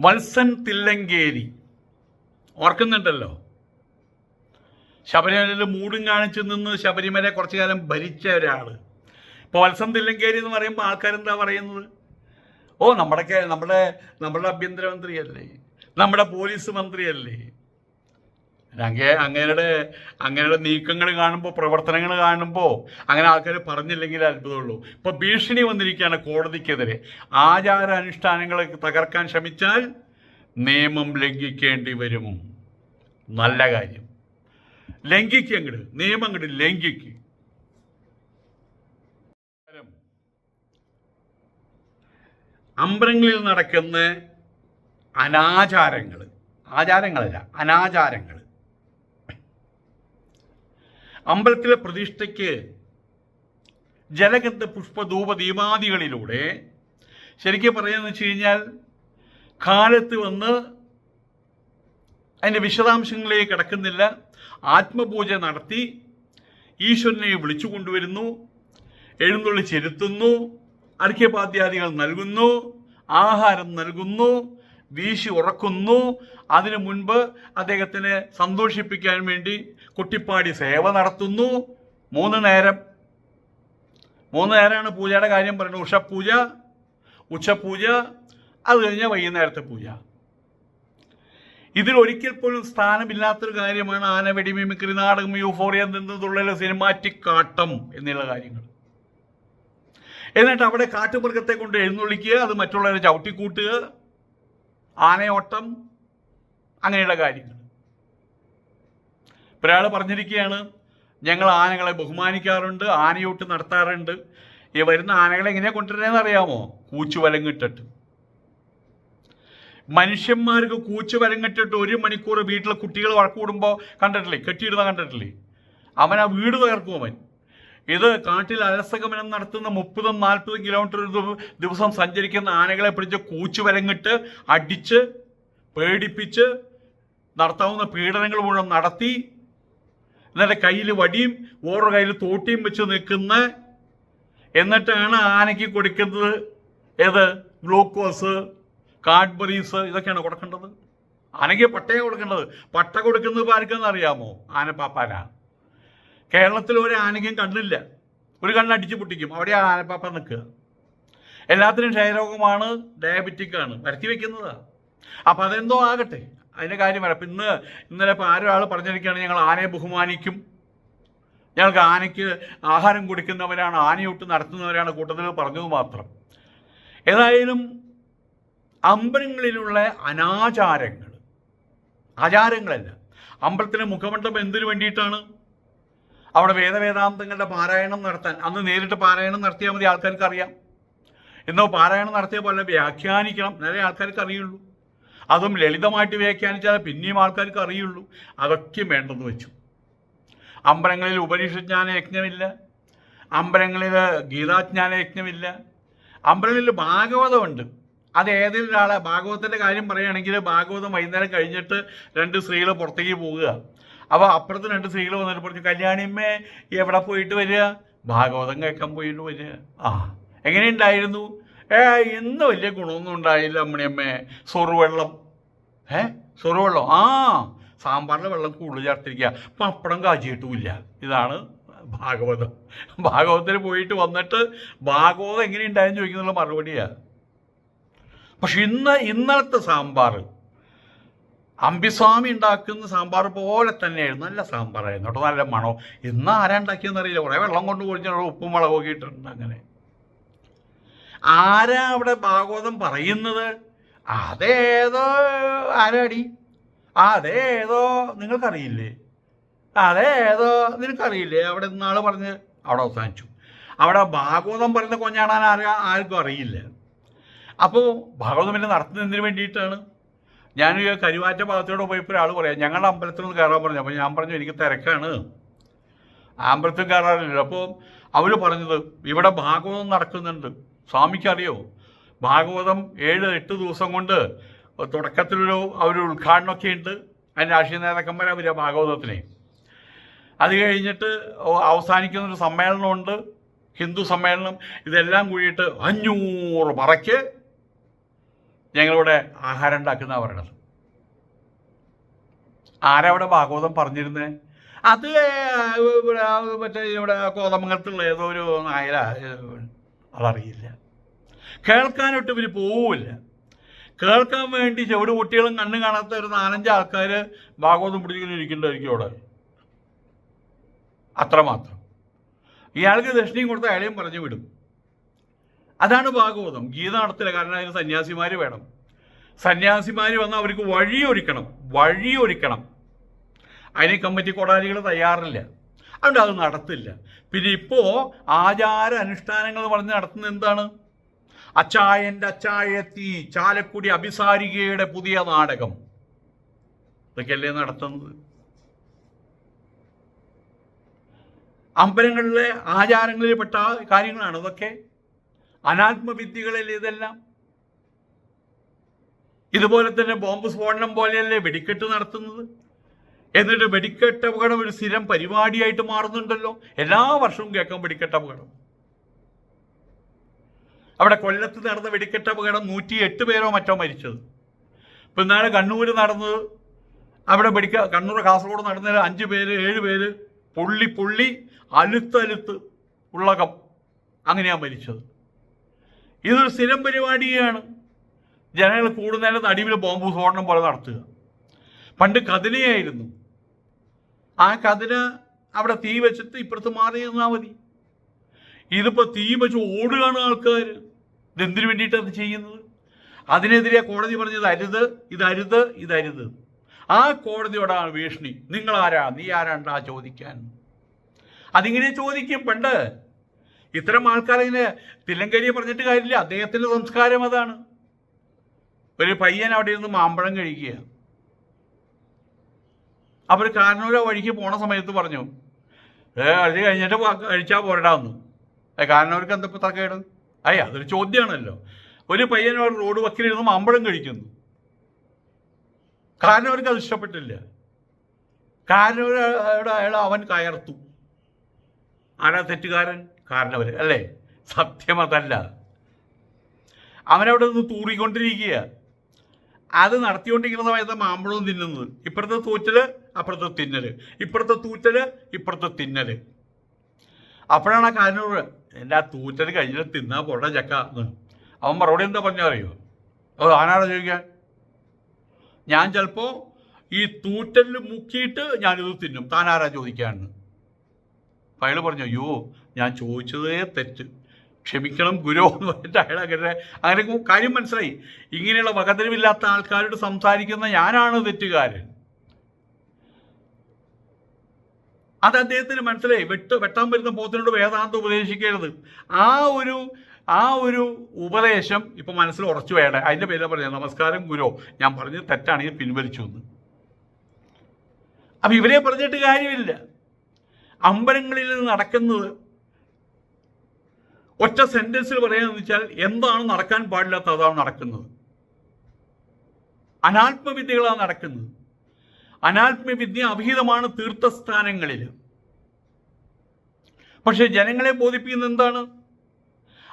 വത്സൻ തില്ലങ്കേരി. ഓർക്കുന്നുണ്ടല്ലോ? ശബരിമലയിൽ മൂടും കാണിച്ചു നിന്ന് ശബരിമല കുറച്ചു കാലം ഭരിച്ച ഒരാൾ ഇപ്പോൾ വത്സൻ തില്ലങ്കേരി എന്ന് പറയുമ്പോൾ ആൾക്കാരെന്താ പറയുന്നത്? ഓ നമ്മുടെ നമ്മുടെ നമ്മുടെ ആഭ്യന്തരമന്ത്രിയല്ലേ? നമ്മുടെ പോലീസ് മന്ത്രിയല്ലേ? അങ്ങേ അങ്ങയുടെ അങ്ങയുടെ നീക്കങ്ങൾ കാണുമ്പോൾ പ്രവർത്തനങ്ങൾ കാണുമ്പോൾ അങ്ങനെ ആൾക്കാർ പറഞ്ഞില്ലെങ്കിൽ അത്ഭുതമുള്ളൂ. ഇപ്പോൾ ഭീഷണി വന്നിരിക്കുകയാണ് കോടതിക്കെതിരെ. ആചാര അനുഷ്ഠാനങ്ങളെ തകർക്കാൻ ശ്രമിച്ചാൽ നിയമം ലംഘിക്കേണ്ടി വരുമോ നല്ല കാര്യം. ലംഘിക്കുക അങ്ങോട്ട് നിയമം അങ്ങോട്ട് ലംഘിക്കുക അമ്പലങ്ങളിൽ നടക്കുന്ന അനാചാരങ്ങൾ ആചാരങ്ങളല്ല അനാചാരങ്ങൾ അമ്പലത്തിലെ പ്രതിഷ്ഠയ്ക്ക് ജലഗന്ധ പുഷ്പധൂപ ദീപാദികളിലൂടെ ശരിക്കും പറയുകയെന്ന് വെച്ച് കഴിഞ്ഞാൽ കാലത്ത് വന്ന് അതിന്റെ വിശദാംശങ്ങളിലേക്ക് കിടക്കുന്നില്ല. ആത്മപൂജ നടത്തി ഈശ്വരനെ വിളിച്ചു കൊണ്ടുവരുന്നു. എഴുന്നള്ളി ചെലുത്തുന്നു. അർഘ്യപാദ്യാദികൾ നൽകുന്നു. ആഹാരം നൽകുന്നു. വീശി ഉറക്കുന്നു. അതിനു മുൻപ് അദ്ദേഹത്തിനെ സന്തോഷിപ്പിക്കാൻ വേണ്ടി കുട്ടിപ്പാടി സേവ നടത്തുന്നു. മൂന്ന് നേരം. മൂന്ന് നേരമാണ് പൂജയുടെ കാര്യം പറയുന്നത്. ഉഷപൂജ ഉച്ചപൂജ അത് കഴിഞ്ഞാൽ വൈകുന്നേരത്തെ പൂജ. ഇതിൽ ഒരിക്കൽ പോലും സ്ഥാനമില്ലാത്തൊരു കാര്യമാണ് ആന വെടിമിമിക്രി നാടകം യൂഫോറിയ നിന്നതുള്ള സിനിമാറ്റിക് കാട്ടം എന്നുള്ള കാര്യങ്ങൾ. എന്നിട്ട് അവിടെ കാട്ടുമൃഗത്തെ കൊണ്ട് എഴുന്നള്ളിക്കുക അത് മറ്റുള്ളവരെ ചവിട്ടിക്കൂട്ടുക. ആനയോട്ടം അങ്ങനെയുള്ള കാര്യങ്ങൾ. ഒരാൾ പറഞ്ഞിരിക്കുകയാണ് ഞങ്ങൾ ആനകളെ ബഹുമാനിക്കാറുണ്ട് ആനയൂട്ട് നടത്താറുണ്ട്. ഈ വരുന്ന ആനകളെ എങ്ങനെയാണ് കൊണ്ടുവരുന്നതെന്ന് അറിയാമോ? കൂച്ചു വലങ്ങിട്ടിട്ട് മനുഷ്യന്മാർക്ക് കൂച്ചു വലങ്ങിട്ടിട്ട് ഒരു മണിക്കൂർ വീട്ടിലെ കുട്ടികൾ വഴക്കൂടുമ്പോൾ കണ്ടിട്ടില്ലേ? കെട്ടിയിടുന്ന കണ്ടിട്ടില്ലേ? അവൻ ആ വീട് തകർക്കും അവൻ. ഇത് കാട്ടിൽ അലസഗമനം നടത്തുന്ന മുപ്പതും നാൽപ്പതും കിലോമീറ്റർ ദിവസം സഞ്ചരിക്കുന്ന ആനകളെ പിടിച്ച് കൂച്ചു വലങ്ങിട്ട് അടിച്ച് പേടിപ്പിച്ച് നടത്താവുന്ന പീഡനങ്ങൾ മുഴുവൻ നടത്തി എന്നിട്ട് കയ്യിൽ വടിയും ഓരോ കയ്യിൽ തോട്ടിയും വെച്ച് നിൽക്കുന്ന എന്നിട്ടാണ് ആനയ്ക്ക് കൊടുക്കുന്നത് ഏത്? ഗ്ലൂക്കോസ് കാഡ്ബറീസ് ഇതൊക്കെയാണ് കൊടുക്കേണ്ടത്. ആനയ്ക്ക് പട്ടയാണ് കൊടുക്കേണ്ടത്. പട്ട കൊടുക്കുന്നത് ആർക്കെന്ന് അറിയാമോ? ആനപ്പാപ്പാന. കേരളത്തിൽ ഒരു ആനയ്ക്കും കണ്ണില്ല. ഒരു കണ്ണ് അടിച്ചു പൊട്ടിക്കും. അവിടെ ആനപ്പാപ്പ നിൽക്കുക. എല്ലാത്തിനും ക്ഷയരോഗമാണ് ഡയബറ്റിക്കാണ് വരുത്തി വെക്കുന്നതാണ് അപ്പം അതെന്തോ ആകട്ടെ. അതിന്റെ കാര്യം വരാം. ഇന്ന് ഇന്നലെ ഇപ്പോൾ ആരോ ആൾ പറഞ്ഞിരിക്കുകയാണ് ഞങ്ങൾ ആനയെ ബഹുമാനിക്കും. ഞങ്ങൾക്ക് ആനയ്ക്ക് ആഹാരം കൊടുക്കുന്നവരാണ് ആനയൊട്ട് നടത്തുന്നവരാണ് കൂട്ടത്തിൽ പറഞ്ഞത് മാത്രം. ഏതായാലും അമ്പലങ്ങളിലുള്ള അനാചാരങ്ങൾ ആചാരങ്ങളല്ല. അമ്പലത്തിലെ മുഖമണ്ഡപം എന്തിനു വേണ്ടിയിട്ടാണ്? അവിടെ വേദവേദാന്തങ്ങളുടെ പാരായണം നടത്താൻ. അന്ന് നേരിട്ട് പാരായണം നടത്തിയാൽ മതി ആൾക്കാർക്ക് അറിയാം എന്നോ പാരായണം നടത്തിയ പോലെ വ്യാഖ്യാനിക്കണം. നിറയെ ആൾക്കാർക്ക് അറിയുള്ളൂ അതും ലളിതമായിട്ട് വ്യാഖ്യാനിച്ചാൽ പിന്നെയും ആൾക്കാർക്ക് അറിയുള്ളൂ അതൊക്കെ വേണ്ടെന്ന് വെച്ചു. അമ്പലങ്ങളിൽ ഉപനിഷജ്ഞാന യജ്ഞമില്ല. അമ്പലങ്ങളിൽ ഗീതാജ്ഞാന യജ്ഞമില്ല. അമ്പലങ്ങളിൽ ഭാഗവതമുണ്ട്. അത് ഏതെങ്കിലും ഒരാളെ ഭാഗവതത്തിന്റെ കാര്യം പറയുകയാണെങ്കിൽ ഭാഗവതം വൈകുന്നേരം കഴിഞ്ഞിട്ട് രണ്ട് സ്ത്രീകൾ പുറത്തേക്ക് പോവുക. അപ്പോൾ അപ്പുറത്ത് രണ്ട് സ്ത്രീകൾ വന്നിട്ട് പറഞ്ഞു കല്യാണിയമ്മേ എവിടെ പോയിട്ട് വരിക? ഭാഗവതം കേൾക്കാൻ പോയിട്ട് വരിക. ആ എങ്ങനെയുണ്ടായിരുന്നു? ഏ ഇന്ന് വലിയ ഗുണമൊന്നും ഉണ്ടായില്ല അമ്മണിയമ്മേ സൊറുവെള്ളം. ഏ സൊറുവെള്ളം? ആ സാമ്പാറിലെ വെള്ളം കൂടുതൽ ചേർത്തിരിക്കുക. പപ്പടം കാച്ചിയിട്ടുമില്ല. ഇതാണ് ഭാഗവതം. ഭാഗവതത്തിൽ പോയിട്ട് വന്നിട്ട് ഭാഗവതം എങ്ങനെയുണ്ടായെന്ന് ചോദിക്കുന്നുള്ള മറുപടിയാണ് പക്ഷെ ഇന്ന് ഇന്നലത്തെ സാമ്പാർ അമ്പിസ്വാമി ഉണ്ടാക്കുന്ന സാമ്പാർ പോലെ തന്നെയായിരുന്നു. നല്ല സാമ്പാറായിരുന്നു കേട്ടോ. നല്ല മണോ ഇന്ന് ആരാ ഉണ്ടാക്കിയെന്ന് അറിയില്ല. കുറേ വെള്ളം കൊണ്ട് കുഴിച്ചിട്ട് ഉപ്പും മുളകൊക്കെ ഇട്ടിട്ടുണ്ട് അങ്ങനെ. ആരാ അവിടെ ഭാഗവതം പറയുന്നത്? അതേതോ ആരാടി? അതേതോ നിങ്ങൾക്കറിയില്ലേ? അതേതോ നിനക്കറിയില്ലേ? അവിടെ നാൾ പറഞ്ഞ് അവിടെ അവസാനിച്ചു. അവിടെ ഭാഗവതം പറയുന്ന കൊഞ്ഞാടാൻ ആരാ ആർക്കും അറിയില്ല. അപ്പോൾ ഭാഗവതം പിന്നെ നടത്തുന്നതിന് വേണ്ടിയിട്ടാണ് ഞാൻ കരുവാറ്റ ഭാഗത്തോടെ പോയപ്പോൾ ഒരാൾ പറയാം ഞങ്ങളുടെ അമ്പലത്തിൽ നിന്ന് കയറാൻ പറഞ്ഞു. അപ്പോൾ ഞാൻ പറഞ്ഞു എനിക്ക് തിരക്കാണ്. അമ്പലത്തിൽ കയറാറില്ല. അപ്പോൾ അവർ പറഞ്ഞത് ഇവിടെ ഭാഗവതം നടക്കുന്നുണ്ട്. സ്വാമിക്കറിയോ ഭാഗവതം ഏഴ് എട്ട് ദിവസം കൊണ്ട് തുടക്കത്തിലൊരു അവരൊരു ഉദ്ഘാടനമൊക്കെ ഉണ്ട്. അതിന് രാഷ്ട്രീയ നേതാക്കന്മാരെ അവർ ഭാഗവതത്തിനെ. അത് കഴിഞ്ഞിട്ട് അവസാനിക്കുന്നൊരു സമ്മേളനമുണ്ട്. ഹിന്ദു സമ്മേളനം. ഇതെല്ലാം കൂടിയിട്ട് അഞ്ഞൂറ് പറയ്ക്ക് ഞങ്ങളിവിടെ ആഹാരം ഉണ്ടാക്കുന്ന പറയണത്. ആരാ അവിടെ ഭാഗവതം പറഞ്ഞിരുന്നത് അത് മറ്റേ ഇവിടെ കോതമംഗലത്തുള്ള ഏതോ ഒരു നായര അതറിയില്ല. കേൾക്കാനൊട്ട് ഇവർ പോവില്ല. കേൾക്കാൻ വേണ്ടി ചെവിട് കുട്ടികളും കണ്ണു കാണാത്ത ഒരു നാലഞ്ച് ആൾക്കാർ ഭാഗവതം പിടിച്ചിങ്ങനെ ഇരിക്കേണ്ടതായിരിക്കും അവിടെ. അത്രമാത്രം. ഇയാൾക്ക് ദക്ഷിണയും കൊടുത്ത അയാളെയും പറഞ്ഞു വിടും. അതാണ് ഭാഗവതം. ഗീത നടത്തില്ല കാരണം അതിന് സന്യാസിമാർ വേണം. സന്യാസിമാർ വന്ന് അവർക്ക് വഴിയൊരുക്കണം. വഴിയൊരുക്കണം. അതിന് കമ്മിറ്റി കൊടാലികൾ തയ്യാറില്ല. അതുകൊണ്ട് അത് നടത്തില്ല. പിന്നെ ഇപ്പോൾ ആചാര അനുഷ്ഠാനങ്ങൾ പറഞ്ഞ് നടത്തുന്നത് എന്താണ്? അച്ചായന്റെ അച്ചായത്തി ചാലക്കുടി അഭിസാരികയുടെ പുതിയ നാടകം. ഇതൊക്കെയല്ലേ നടത്തുന്നത്? അമ്പലങ്ങളിലെ ആചാരങ്ങളിൽപ്പെട്ട കാര്യങ്ങളാണ്. ഇതൊക്കെ അനാത്മവിദ്യകളിൽ ഇതെല്ലാം. ഇതുപോലെ തന്നെ ബോംബ് സ്ഫോടനം പോലെയല്ലേ വെടിക്കെട്ട് നടത്തുന്നത്? എന്നിട്ട് വെടിക്കെട്ട് അപകടം ഒരു സ്ഥിരം പരിപാടിയായിട്ട് മാറുന്നുണ്ടല്ലോ. എല്ലാ വർഷവും കേൾക്കാം വെടിക്കെട്ട് അപകടം. അവിടെ കൊല്ലത്ത് നടന്ന വെടിക്കെട്ട് അപകടം നൂറ്റി എട്ട് പേരോ മറ്റോ മരിച്ചത്. ഇപ്പം ഇന്നാലെ കണ്ണൂർ നടന്നത് അവിടെ വെടിക്ക കണ്ണൂർ കാസർഗോഡ് നടന്ന അഞ്ച് പേര് ഏഴ് പേര് പുള്ളി പുള്ളി അലുത്തലുത്ത് ഉള്ളകം അങ്ങനെയാണ് മരിച്ചത്. ഇതൊരു സ്ഥിരം പരിപാടിയാണ്. ജനങ്ങൾ കൂടുന്നതിന് നടുവിൽ ബോംബ് സ്ഫോടനം പോലെ നടത്തുക. പണ്ട് കതിലയായിരുന്നു ആ കതില അവിടെ തീ വെച്ചിട്ട് ഇപ്പുറത്ത് മാറി നിന്നാൽ മതി. ഇതിപ്പോൾ തീ വെച്ച് ഓടുകയാണ് ആൾക്കാർ ഇതെന്തിനു വേണ്ടിയിട്ടാണ് അത് ചെയ്യുന്നത്? അതിനെതിരെ കോടതി പറഞ്ഞത് അരുത് ഇതരുത് ഇതരുത് ആ കോടതിയോടാണ് ഭീഷണി. നിങ്ങൾ ആരാ നീ ആരാണ്ടാ ചോദിക്കാൻ? അതിങ്ങനെ ചോദിക്കും പണ്ട്. ഇത്തരം ആൾക്കാരിങ്ങനെ തില്ലങ്കരിയെ പറഞ്ഞിട്ട് കാര്യമില്ല. അദ്ദേഹത്തിന്റെ സംസ്കാരം അതാണ്. ഒരു പയ്യൻ അവിടെ ഇരുന്ന് മാമ്പഴം കഴിക്കുക. അവർ കാരണൂര വഴിക്ക് പോണ സമയത്ത് പറഞ്ഞു ഏ അത് കഴിഞ്ഞിട്ട് കഴിച്ചാൽ പോരടാന്ന് ഏ കാരണവർക്ക് എന്താ തക്കേട് അയ്യ അതൊരു ചോദ്യമാണല്ലോ. ഒരു പയ്യൻ റോഡ് വക്കിലിരുന്ന് മാമ്പഴം കഴിക്കുന്നു. കാരണവർക്ക് അത് ഇഷ്ടപ്പെട്ടില്ല. കാരണവരുടെ അയാൾ അവൻ കയർത്തു. ആരാ തെറ്റുകാരൻ? കാരണവർ അല്ലേ? സത്യം അതല്ല. അവനവിടെ നിന്ന് തൂറിക്കൊണ്ടിരിക്കുക അത് നടത്തിക്കൊണ്ടിരിക്കുന്ന സമയത്ത് മാമ്പഴവും തിന്നുന്നത്. ഇപ്പുറത്തെ തൂറ്റൽ അപ്പുറത്തെ തിന്നൽ. ഇപ്പുറത്തെ തൂറ്റൽ ഇപ്പുറത്തെ തിന്നൽ. അപ്പോഴാണ് ആ കാരണവർ എന്റെ ആ തൂറ്റൽ കഴിഞ്ഞിട്ട് തിന്നാ പോട്ടെ ചക്ക എന്ന്. അവൻ മറുപടി എന്താ പറഞ്ഞാൽ അറിയോ അത് ആനാടാ ചോദിക്കാൻ ഞാൻ ചിലപ്പോൾ ഈ തൂറ്റലിൽ മുക്കിയിട്ട് ഞാനിത് തിന്നും. താനാരാ അപ്പം അയാൾ പറഞ്ഞു അയ്യോ ഞാൻ ചോദിച്ചതേ തെറ്റ്. ക്ഷമിക്കണം ഗുരു എന്ന് പറഞ്ഞിട്ട് അയാൾ അങ്ങനെ അങ്ങനെ കാര്യം മനസ്സിലായി. ഇങ്ങനെയുള്ള വകതിരിവില്ലാത്ത ആൾക്കാരോട് സംസാരിക്കുന്ന ഞാനാണ് തെറ്റുകാരൻ. അത് അദ്ദേഹത്തിന് മനസ്സിലായി. വെട്ട് വെട്ടാൻ വരുന്ന പോത്തിനോട് വേദാന്തം ഉപദേശിക്കരുത്. ആ ഒരു ആ ഒരു ഉപദേശം ഇപ്പം മനസ്സിൽ ഉറച്ചു വേണ്ട അതിന്റെ പേരിലാണ് പറഞ്ഞത് നമസ്കാരം ഗുരു. ഞാൻ പറഞ്ഞത് തെറ്റാണെങ്കിൽ പിൻവലിച്ചു എന്ന്. അപ്പം ഇവരെ പറഞ്ഞിട്ട് കാര്യമില്ല. അമ്പലങ്ങളിൽ നടക്കുന്നത് ഒറ്റ സെന്റൻസിൽ പറയാന്ന് വെച്ചാൽ എന്താണ് നടക്കാൻ പാടില്ലാത്ത അതാണ് നടക്കുന്നത്. അനാത്മവിദ്യകളാണ് നടക്കുന്നത്. അനാത്മവിദ്യ അഭിഹിതമാണ് തീർത്ഥസ്ഥാനങ്ങളിൽ. പക്ഷെ ജനങ്ങളെ ബോധിപ്പിക്കുന്നത് എന്താണ്?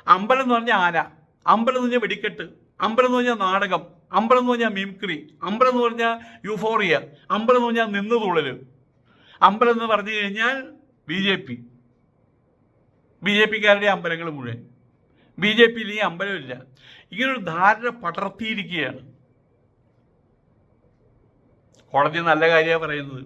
അമ്പലം എന്ന് പറഞ്ഞ ആന അമ്പലം എന്ന് പറഞ്ഞാൽ വെടിക്കെട്ട് അമ്പലം എന്ന് പറഞ്ഞാൽ നാടകം അമ്പലം എന്ന് പറഞ്ഞാൽ മിംക്രി അമ്പലം എന്ന് പറഞ്ഞാൽ യൂഫോറിയ അമ്പലം എന്ന് പറഞ്ഞാൽ നിന്നുതുള്ളൽ അമ്പലം എന്ന് പറഞ്ഞു കഴിഞ്ഞാൽ B J P. B J പിക്കാരുടെ അമ്പലങ്ങൾ മുഴുവൻ. ബി ജെ പിയിൽ ഈ അമ്പലമില്ല ഇങ്ങനൊരു ധാരണ പടർത്തിയിരിക്കുകയാണ്. കോടതി നല്ല കാര്യമാണ് പറയുന്നത്.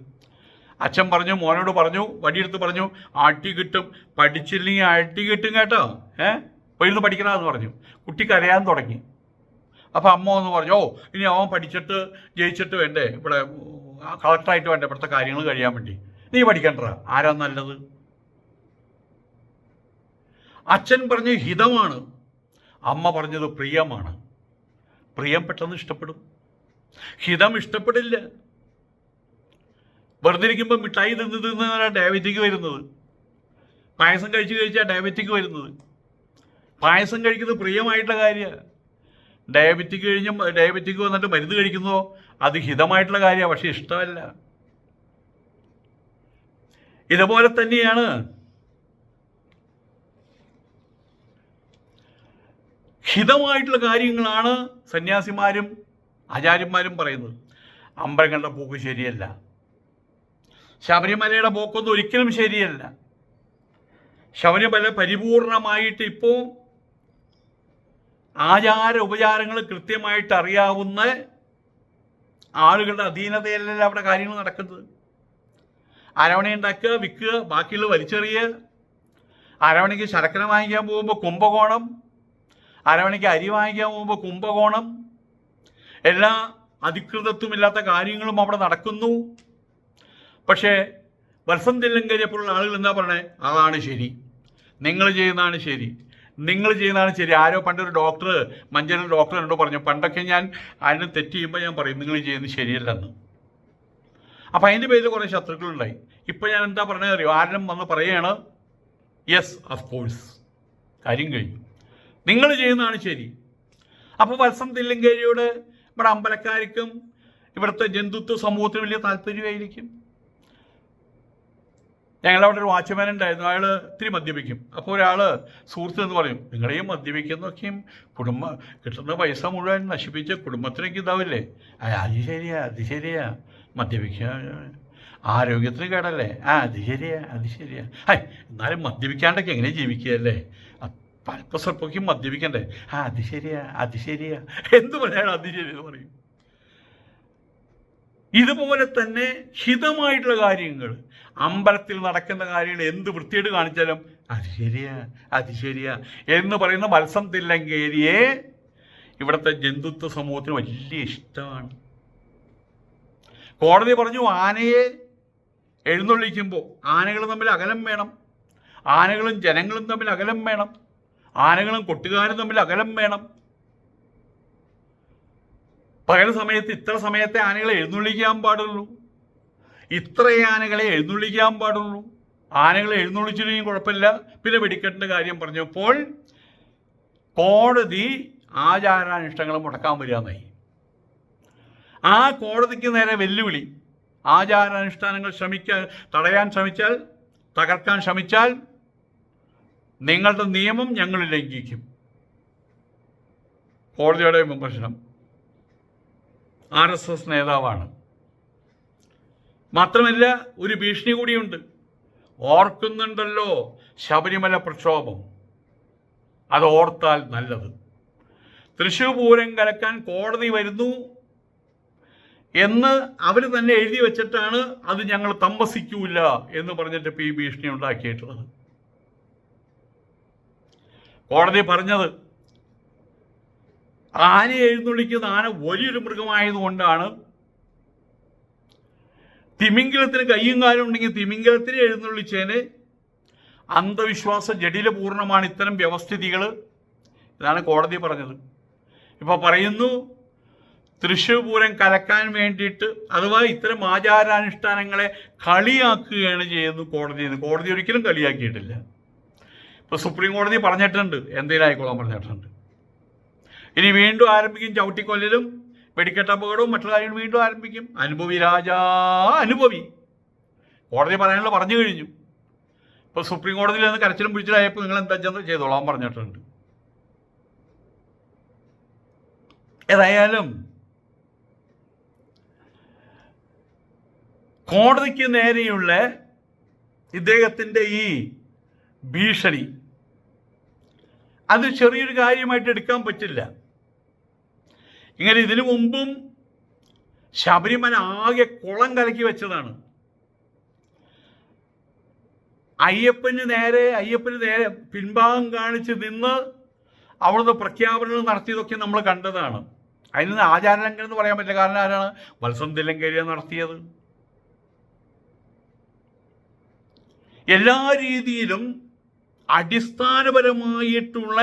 അച്ഛൻ പറഞ്ഞു മോനോട് പറഞ്ഞു വടിയെടുത്ത് പറഞ്ഞു ആട്ടി കിട്ടും പഠിച്ചില്ലെങ്കിൽ ആട്ടി കിട്ടും കേട്ടോ. ഏ? പോയിരുന്നു പഠിക്കണമെന്ന് പറഞ്ഞു. കുട്ടി കരയാൻ തുടങ്ങി. അപ്പോൾ അമ്മ ഒന്ന് പറഞ്ഞു ഓ ഇനി അവൻ പഠിച്ചിട്ട് ജയിച്ചിട്ട് വേണ്ടേ? ഇവിടെ കളക്ടറായിട്ട് വേണ്ടേ? ഇവിടുത്തെ കാര്യങ്ങൾ കഴിയാൻ വേണ്ടി. നീ പഠിക്കണ്ട? ആരാ നല്ലത്? അച്ഛൻ പറഞ്ഞ് ഹിതമാണ്. അമ്മ പറഞ്ഞത് പ്രിയമാണ്. പ്രിയം പെട്ടെന്ന് ഇഷ്ടപ്പെടും. ഹിതം ഇഷ്ടപ്പെടില്ല. വെറുതെ ഇരിക്കുമ്പോൾ മിഠായി തിന്ന് തിന്നാണ് ഡയബറ്റിക് വരുന്നത്. പായസം കഴിച്ച് കഴിച്ചാൽ ഡയബറ്റിക് വരുന്നത്. പായസം കഴിക്കുന്നത് പ്രിയമായിട്ടുള്ള കാര്യമാണ് ഡയബറ്റിക് കഴിഞ്ഞ് ഡയബറ്റിക് വന്നിട്ട് മരുന്ന് കഴിക്കുന്നോ അത് ഹിതമായിട്ടുള്ള കാര്യമാണ് പക്ഷെ ഇഷ്ടമല്ല. ഇതുപോലെ തന്നെയാണ് ഹിതമായിട്ടുള്ള കാര്യങ്ങളാണ് സന്യാസിമാരും ആചാര്യന്മാരും പറയുന്നത്. അമ്പലങ്ങളുടെ പോക്ക് ശരിയല്ല. ശബരിമലയുടെ പോക്കൊന്നും ഒരിക്കലും ശരിയല്ല. ശബരിമല പരിപൂർണമായിട്ട് ഇപ്പോൾ ആചാര ഉപചാരങ്ങൾ കൃത്യമായിട്ട് അറിയാവുന്ന ആളുകളുടെ അധീനതയല്ലല്ലോ അവിടെ കാര്യങ്ങൾ നടക്കുന്നത്. അരവണ ഉണ്ടാക്കുക വിൽക്കുക ബാക്കിയുള്ള വലിച്ചെറിയുക. അരവണയ്ക്ക് ശരക്കര വാങ്ങിക്കാൻ പോകുമ്പോൾ കുംഭകോണം അരവണയ്ക്ക് അരി വാങ്ങിക്കാൻ പോകുമ്പോൾ കുംഭകോണം. എല്ലാ അധികൃതത്വമില്ലാത്ത കാര്യങ്ങളും അവിടെ നടക്കുന്നു. പക്ഷേ വത്സം പോലുള്ള ആളുകൾ എന്താ പറയണേ? അതാണ് ശരി. നിങ്ങൾ ചെയ്യുന്നതാണ് ശരി. നിങ്ങൾ ചെയ്യുന്നതാണ് ശരി. ആരോ പണ്ടൊരു ഡോക്ടർ മഞ്ചേരി ഡോക്ടർ എന്നോട് പറഞ്ഞു പണ്ടൊക്കെ ഞാൻ അതിന് തെറ്റ് ചെയ്യുമ്പോൾ ഞാൻ പറയും നിങ്ങൾ ചെയ്യുന്നത് ശരിയല്ലെന്ന്. അപ്പം അതിന്റെ പേരിൽ കുറേ ശത്രുക്കളുണ്ടായി. ഇപ്പം ഞാൻ എന്താ പറഞ്ഞത് അറിയോ? ആരും വന്ന് പറയുകയാണ് യെസ് ഓഫ് കോഴ്സ് കാര്യം കഴിഞ്ഞു. നിങ്ങൾ ചെയ്യുന്നതാണ് ശരി. അപ്പോൾ വത്സം തില്ലങ്കേരിയോട് ഇവിടെ അമ്പലക്കാർക്കും ഇവിടുത്തെ ജന്തുത്വ സമൂഹത്തിന് വലിയ താല്പര്യമായിരിക്കും. ഞങ്ങളവിടെ ഒരു വാച്ച്മാൻ ഉണ്ടായിരുന്നു. അയാൾ ഇത്തിരി മദ്യപിക്കും. അപ്പോൾ ഒരാൾ സുഹൃത്ത് എന്ന് പറയും നിങ്ങളെയും മദ്യപിക്കുന്നൊക്കെയും കുടുംബ കിട്ടുന്ന പൈസ മുഴുവൻ നശിപ്പിച്ച് കുടുംബത്തിനൊക്കെ ഇതാവില്ലേ? അത് ശരിയാ അത് ശരിയാ. മദ്യപിക്കുക ആരോഗ്യത്തിന് കേടല്ലേ? ആ അത് ശരിയാ അത് ശരിയാ. ഹൈ എന്നാലും മദ്യപിക്കാണ്ടൊക്കെ എങ്ങനെ ജീവിക്കുകയല്ലേ അല്പസ്വല്പക്കും മദ്യപിക്കണ്ടേ? ആ അത് ശരിയാ അത് ശരിയാ. എന്ത് പറയാണ് അത് ശരി എന്ന് പറയും. ഇതുപോലെ തന്നെ ഹിതമായിട്ടുള്ള കാര്യങ്ങൾ അമ്പലത്തിൽ നടക്കുന്ന കാര്യങ്ങൾ എന്ത് വൃത്തിയായിട്ട് കാണിച്ചാലും അത് ശരിയാ അത് ശരിയാ എന്ന് പറയുന്ന മത്സം തില്ലങ്കേരിയെ ഇവിടുത്തെ ജന്തുത്വ സമൂഹത്തിന് വലിയ ഇഷ്ടമാണ്. കോടതി പറഞ്ഞു ആനയെ എഴുന്നള്ളിക്കുമ്പോൾ ആനകൾ തമ്മിൽ അകലം വേണം. ആനകളും ജനങ്ങളും തമ്മിൽ അകലം വേണം. ആനകളും കൊട്ടുകാരും തമ്മിൽ അകലം വേണം. പകൽ സമയത്ത് ഇത്ര സമയത്തെ ആനകളെ എഴുന്നള്ളിക്കാൻ പാടുള്ളൂ. ഇത്ര ആനകളെ എഴുന്നള്ളിക്കാൻ പാടുള്ളൂ. ആനകളെ എഴുന്നള്ളിച്ചില്ലെങ്കിൽ കുഴപ്പമില്ല. പിന്നെ വെടിക്കെട്ടിന്റെ കാര്യം പറഞ്ഞപ്പോൾ കോടതി ആചാരാനുഷ്ഠങ്ങൾ മുടക്കാൻ വരികയെന്നായി ആ കോടതിക്ക് നേരെ വെല്ലുവിളി. ആചാരാനുഷ്ഠാനങ്ങൾ ശ്രമിക്കാൻ തടയാൻ ശ്രമിച്ചാൽ തകർക്കാൻ ശ്രമിച്ചാൽ നിങ്ങളുടെ നിയമം ഞങ്ങൾ ലംഘിക്കും. കോടതിയുടെ വിമർശനം. ആർ എസ് എസ് നേതാവാണ്. മാത്രമല്ല ഒരു ഭീഷണി കൂടിയുണ്ട്. ഓർക്കുന്നുണ്ടല്ലോ ശബരിമല പ്രക്ഷോഭം. അത് ഓർത്താൽ നല്ലത്. തൃശ്ശൂർ പൂരം കലക്കാൻ കോടതി വരുന്നു എന്ന് അവർ തന്നെ എഴുതി വെച്ചിട്ടാണ് അത് ഞങ്ങൾ തമ്പസിക്കൂല എന്ന് പറഞ്ഞിട്ട് പി ഭീഷണി ഉണ്ടാക്കിയിട്ടുള്ളത്. കോടതി പറഞ്ഞത് ആന എഴുന്നള്ളിക്കുന്ന ആന വലിയൊരു മൃഗമായതുകൊണ്ടാണ് തിമിംഗലത്തിന് കയ്യും കാലും ഉണ്ടെങ്കിൽ തിമിംഗലത്തിന് എഴുന്നള്ളിച്ചതിന് അന്ധവിശ്വാസ ജടിലപൂർണമാണ് ഇത്തരം വ്യവസ്ഥിതികൾ ഇതാണ് കോടതി പറഞ്ഞത്. ഇപ്പോൾ പറയുന്നു തൃശ്ശൂർ പൂരം കലക്കാൻ വേണ്ടിയിട്ട് അഥവാ ഇത്തരം ആചാരാനുഷ്ഠാനങ്ങളെ കളിയാക്കുകയാണ് ചെയ്യുന്നത് കോടതി കോടതി ഒരിക്കലും കളിയാക്കിയിട്ടില്ല. ഇപ്പോൾ സുപ്രീം കോടതി പറഞ്ഞിട്ടുണ്ട് എന്തെങ്കിലും ആയിക്കോളാൻ പറഞ്ഞിട്ടുണ്ട്. ഇനി വീണ്ടും ആരംഭിക്കും ചവിട്ടിക്കൊല്ലലും വെടിക്കെട്ട് അപകടവും മറ്റു വീണ്ടും ആരംഭിക്കും. അനുഭവി രാജാ അനുഭവി. കോടതി പറയാനുള്ള പറഞ്ഞു കഴിഞ്ഞു. ഇപ്പോൾ സുപ്രീം കോടതിയിൽ നിന്ന് കരച്ചിലും പിടിച്ചിലായപ്പോൾ നിങ്ങൾ എന്താ ചെയ്തോളാൻ പറഞ്ഞിട്ടുണ്ട്. ഏതായാലും കോടതിക്ക് നേരെയുള്ള ഇദ്ദേഹത്തിന്റെ ഈ ഭീഷണി അത് ചെറിയൊരു കാര്യമായിട്ട് എടുക്കാൻ പറ്റില്ല. ഇങ്ങനെ ഇതിനു മുമ്പും ശബരിമല ആകെ കുളം കലക്കി വെച്ചതാണ്. അയ്യപ്പന് നേരെ അയ്യപ്പന് നേരെ പിൻഭാഗം കാണിച്ച് നിന്ന് അവിടുന്ന് പ്രഖ്യാപനങ്ങൾ നടത്തിയതൊക്കെ നമ്മൾ കണ്ടതാണ്. അതിന് ആചാരലംഘനം എന്ന് പറയാൻ പറ്റില്ല. കാരണം ആരാണ്? വത്സം ലംഘന നടത്തിയത്. എല്ലാ രീതിയിലും അടിസ്ഥാനപരമായിട്ടുള്ള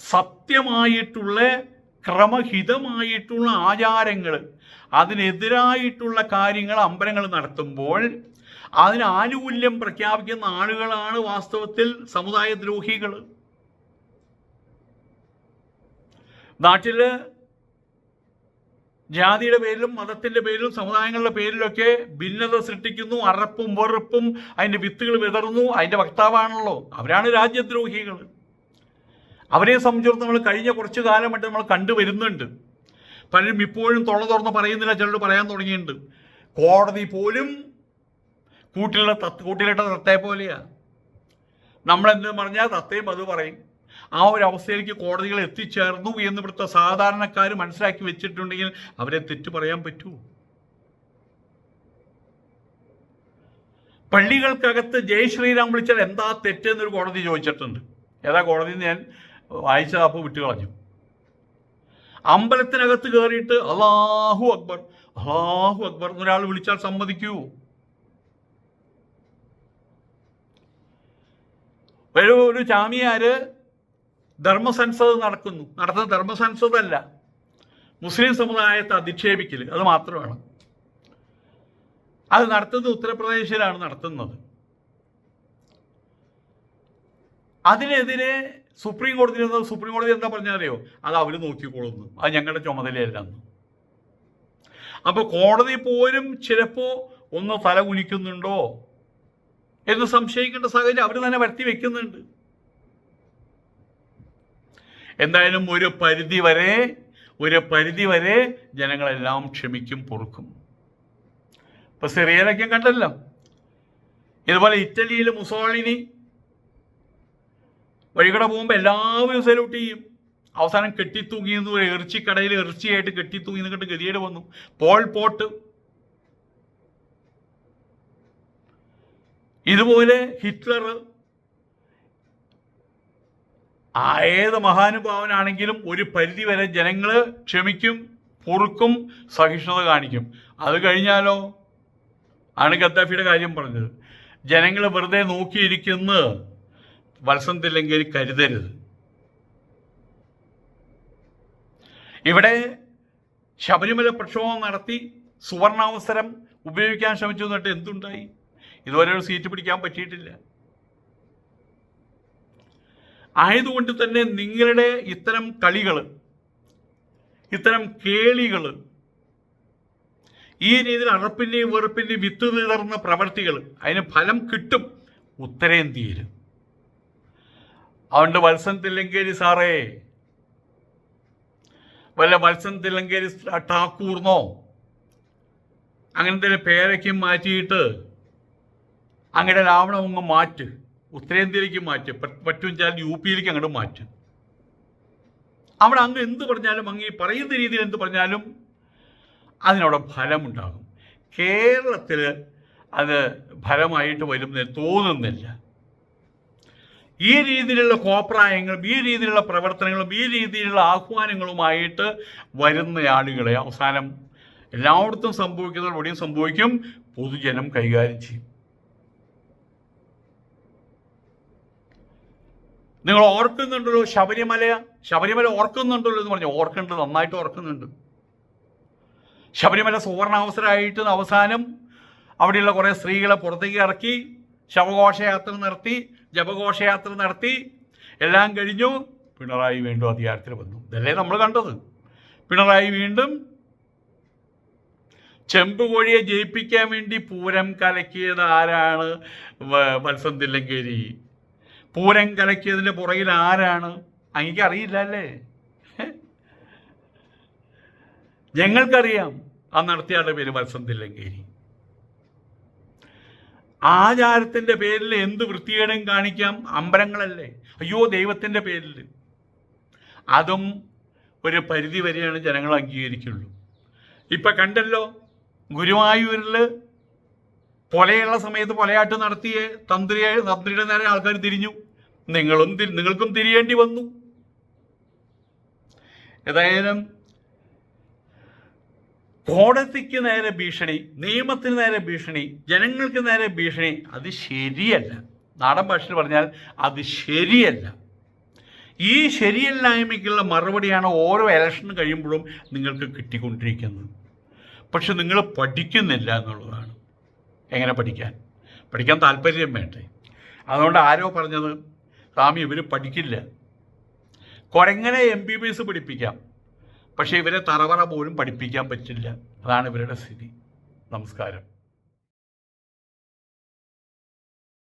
സത്യമായിട്ടുള്ള ക്രമഹിതമായിട്ടുള്ള ആചാരങ്ങൾ അതിനെതിരായിട്ടുള്ള കാര്യങ്ങൾ അമ്പലങ്ങൾ നടത്തുമ്പോൾ അതിന് ആനുകൂല്യം പ്രഖ്യാപിക്കുന്ന ആളുകളാണ് വാസ്തവത്തിൽ സമുദായ ദ്രോഹികൾ നാട്ടിൽ ജാതിയുടെ പേരിലും മതത്തിന്റെ പേരിലും സമുദായങ്ങളുടെ പേരിലൊക്കെ ഭിന്നത സൃഷ്ടിക്കുന്നു അറപ്പും വെറുപ്പും അതിന്റെ വിത്തുകൾ വിതറുന്നു അതിന്റെ വക്താവാണല്ലോ. അവരാണ് രാജ്യദ്രോഹികൾ. അവരെ സംബന്ധിച്ചിടത്ത് നമ്മൾ കഴിഞ്ഞ കുറച്ചു കാലമായിട്ട് നമ്മൾ കണ്ടുവരുന്നുണ്ട് പലരും ഇപ്പോഴും തുള തുറന്ന് പറയുന്നില്ല ചിലർ പറയാൻ തുടങ്ങിയിട്ടുണ്ട്. കോടതി പോലും കൂട്ടിലുള്ള കൂട്ടിലിട്ട തത്തയെ പോലെയാ. നമ്മളെന്ത് പറഞ്ഞാൽ തത്തയും അത് പറയും. ആ ഒരു അവസ്ഥയിലേക്ക് കോടതികൾ എത്തിച്ചേർന്നു എന്ന് ഇവിടുത്തെ സാധാരണക്കാർ മനസ്സിലാക്കി വെച്ചിട്ടുണ്ടെങ്കിൽ അവരെ തെറ്റ് പറയാൻ പറ്റുമോ പള്ളികൾക്കകത്ത് ജയ് ശ്രീരാം വിളിച്ചാൽ എന്താ തെറ്റെന്നൊരു കോടതി ചോദിച്ചിട്ടുണ്ട്. ഏതാ കോടതി ഞാൻ വായിച്ചത് അപ്പോൾ വിട്ടുകളഞ്ഞു. അമ്പലത്തിനകത്ത് കയറിയിട്ട് അള്ളാഹു അക്ബർ അള്ളാഹു അക്ബർ എന്നൊരാൾ വിളിച്ചാൽ സമ്മതിക്കൂ. ഒരു ഒരു ചാമിയാര് ധർമ്മസംസദ് നടക്കുന്നു. നടത്തുന്ന അല്ല മുസ്ലിം സമുദായത്തെ അധിക്ഷേപിക്കൽ അത് മാത്രമാണ്. അത് നടത്തുന്നത് ഉത്തർപ്രദേശിലാണ് നടത്തുന്നത്. അതിനെതിരെ സുപ്രീം കോടതി സുപ്രീം കോടതി എന്താ പറഞ്ഞറിയോ അത് അവർ നോക്കിക്കൊള്ളുന്നു. അത് ഞങ്ങളുടെ ചുമതലയല്ല അപ്പോൾ കോടതി പോലും ചിലപ്പോ ഒന്ന് തല കുനിക്കുന്നുണ്ടോ എന്ന് സംശയിക്കേണ്ട സാഹചര്യം അവർ തന്നെ വരുത്തി വെക്കുന്നുണ്ട്. എന്തായാലും ഒരു പരിധി വരെ ഒരു പരിധി വരെ ജനങ്ങളെല്ലാം ക്ഷമിക്കും പൊറുക്കും. ഇപ്പൊ സിറിയയിലൊക്കെ കണ്ടല്ലോ. ഇതുപോലെ ഇറ്റലിയിൽ മുസോളിനി വഴികടെ പോകുമ്പോൾ എല്ലാവരും സല്യൂട്ട് ചെയ്യും. അവസാനം കെട്ടിത്തൂങ്ങി പറയും. ഇറച്ചിക്കടയിൽ ഇറച്ചിയായിട്ട് കെട്ടിത്തൂങ്ങി എന്നിട്ട് ഗതിയേട് വന്നു. Paul pot. ഇതുപോലെ ഹിറ്റ്ലർ ആ ഏത് മഹാനുഭാവനാണെങ്കിലും ഒരു പരിധി വരെ ജനങ്ങൾ ക്ഷമിക്കും പൊറുക്കും സഹിഷ്ണുത കാണിക്കും. അത് കഴിഞ്ഞാലോ? ആണ് ഗദ്ദാഫിയുടെ കാര്യം പറഞ്ഞത്. ജനങ്ങൾ വെറുതെ നോക്കിയിരിക്കുന്ന. വത്സന്തില്ലെങ്കിൽ കരുതരുത്. ഇവിടെ ശബരിമല പ്രക്ഷോഭം നടത്തി സുവർണാവസരം ഉപയോഗിക്കാൻ ശ്രമിച്ചു എന്നിട്ട് എന്തുണ്ടായി? ഇതുവരെ ഒരു സീറ്റ് പിടിക്കാൻ പറ്റിയിട്ടില്ല. ആയതുകൊണ്ട് തന്നെ നിങ്ങളുടെ ഇത്തരം കളികൾ ഇത്തരം കേളികൾ ഈ രീതിയിൽ അറപ്പിന്റെയും വെറുപ്പിന്റെയും വിത്ത് തീർന്ന പ്രവർത്തികൾ അതിന് ഫലം കിട്ടും ഉത്തരേന്ത്യയിൽ അതുകൊണ്ട് വത്സൻ തില്ലങ്കേരി സാറേ വല്ല വത്സൻ തില്ലങ്കേരി അങ്ങനെ അങ്ങനത്തെ പേരയ്ക്കും മാറ്റിയിട്ട് അങ്ങനെ രാവണം അങ്ങ് മാറ്റ്. ഉത്തരേന്ത്യയിലേക്ക് മാറ്റും. പറ്റും വെച്ചാൽ യു പിയിലേക്ക് അങ്ങോട്ട് മാറ്റും. അവിടെ അങ്ങ് എന്ത് പറഞ്ഞാലും അങ്ങ് ഈ പറയുന്ന രീതിയിൽ എന്ത് പറഞ്ഞാലും അതിനവിടെ ഫലമുണ്ടാകും. കേരളത്തിൽ അത് ഫലമായിട്ട് വരുമെന്ന് തോന്നുന്നില്ല. ഈ രീതിയിലുള്ള കോപ്രായങ്ങളും ഈ രീതിയിലുള്ള പ്രവർത്തനങ്ങളും ഈ രീതിയിലുള്ള ആഹ്വാനങ്ങളുമായിട്ട് വരുന്ന ആളുകളെ അവസാനം എല്ലായിടത്തും സംഭവിക്കുന്നത് ഇവിടെയും സംഭവിക്കും. പൊതുജനം കൈകാര്യം ചെയ്യും. നിങ്ങൾ ഓർക്കുന്നുണ്ടല്ലോ ശബരിമല ശബരിമല ഓർക്കുന്നുണ്ടല്ലോ എന്ന് പറഞ്ഞു. ഓർക്കുന്നുണ്ട് നന്നായിട്ട് ഓർക്കുന്നുണ്ട്. ശബരിമല സുവർണാവസരമായിട്ട് അവസാനം അവിടെയുള്ള കുറേ സ്ത്രീകളെ പുറത്തേക്ക് ഇറക്കി ശവഘോഷയാത്ര നടത്തി ജപഘോഷയാത്ര നടത്തി എല്ലാം കഴിഞ്ഞു. പിണറായി വീണ്ടും അധികാരത്തിൽ വന്നു. ഇതല്ലേ നമ്മൾ കണ്ടത്. പിണറായി വീണ്ടും ചെമ്പുകോഴിയെ ജയിപ്പിക്കാൻ വേണ്ടി പൂരം കലക്കിയത് ആരാണ്? വത്സം തില്ലങ്കേരി. പൂരം കലക്കിയതിന്റെ പുറകിൽ ആരാണ്? അങ്ങക്ക് അറിയില്ല അല്ലേ ഞങ്ങൾക്കറിയാം ആ നടത്തിയാളുടെ പേര് വത്സന്തില്ലങ്കേരി ആചാരത്തിന്റെ പേരിൽ എന്ത് വൃത്തികേടും കാണിക്കാം? അമ്പലങ്ങളല്ലേ? അയ്യോ ദൈവത്തിന്റെ പേരിൽ. അതും ഒരു പരിധി വരെയാണ് ജനങ്ങൾ അംഗീകരിക്കുള്ളൂ. ഇപ്പം കണ്ടല്ലോ ഗുരുവായൂരിൽ പൊലയുള്ള സമയത്ത് പൊലയാട്ട് നടത്തിയ തന്ത്രിയെ തന്ത്രിയുടെ നേരെ ആൾക്കാർ തിരിഞ്ഞു. നിങ്ങളും നിങ്ങൾക്കും തിരിയേണ്ടി വന്നു. ഏതായാലും കോടതിക്ക് നേരെ ഭീഷണി നിയമത്തിന് നേരെ ഭീഷണി ജനങ്ങൾക്ക് നേരെ ഭീഷണി അത് ശരിയല്ല. നാടൻ ഭാഷയിൽ പറഞ്ഞാൽ അത് ശരിയല്ല. ഈ ശരിയല്ലായ്മയ്ക്കുള്ള മറുപടിയാണ് ഓരോ ഇലക്ഷൻ കഴിയുമ്പോഴും നിങ്ങൾക്ക് കിട്ടിക്കൊണ്ടിരിക്കുന്നത്. പക്ഷെ നിങ്ങൾ പഠിക്കുന്നില്ല എന്നുള്ളതാണ്. എങ്ങനെ പഠിക്കാൻ? പഠിക്കാൻ താല്പര്യം വേണ്ടേ? അതുകൊണ്ട് ആരോ പറഞ്ഞത് സ്വാമി ഇവർ പഠിക്കില്ല. കുരങ്ങനെ എം ബി ബി എസ് പഠിപ്പിക്കാം. പക്ഷേ ഇവരെ തറവറ പോലും പഠിപ്പിക്കാൻ പറ്റില്ല. അതാണ് ഇവരുടെ സ്ഥിതി. നമസ്കാരം.